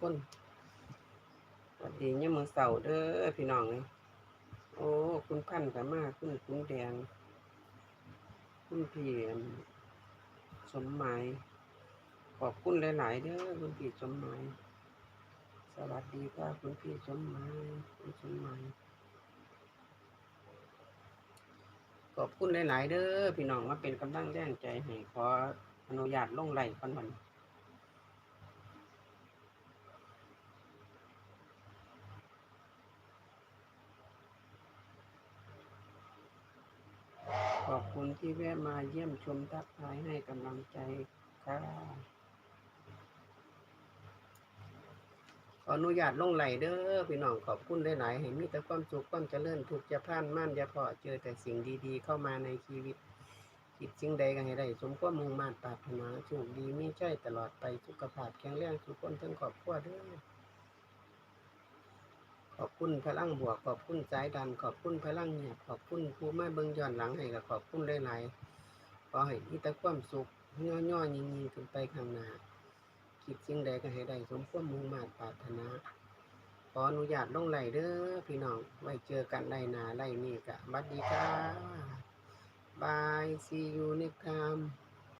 คนสวัสดีเนี่ยามมือเสาเด้อพี่น้องเลยโอ้ คุณพันธ์กับมากคุณคุณแดง คุณพี่อั่นสมหมายขอบคุณหลาย ๆ เด้อคุณพี่สมหมายสวัสดีค่ะคุณพี่สมหมายคุณสมหมายขอบคุณหลาย ๆ เด้อพี่น้องมาเป็นกำลังแรงใจให้ขออนุญาตลงไหลก่อนวัน คุณที่แวะมาเยี่ยมชมทักทายให้กำลังใจค่ะขออนุญาตลงไหลเด้อพี่น้องขอบคุณหลายๆให้มีแต่ความสุขความเจริญทุกจะพ่านมั่นอย่าพอเจอแต่สิ่งดีๆ เข้ามาในชีวิตคิดสิ่งใดก็ให้ได้สมความมุ่งมั่นปรารถนาโชคดีมีใช่ตลอดไปสุขภาพแข็งแรงทุกคนทั้งครอบครัวเด้อ ขอบคุณพลังบวก ขอบคุณสายดัน ขอบคุณพลังเงียบขอบคุณผู้มาเบิ่งย้อนหลังให้กับขอบคุณหลายๆขอให้มีแต่ความสุขย่อๆยิงๆขึ้นไปข้างหน้าคิดสิ่งใดก็ให้ได้สมความมุ่งมั่นปรารถนาขออนุญาตลงไหลเด้อพี่น้องไว้เจอกันไล่หนาไลนี่กะบัดดีค่ะบาย see you next time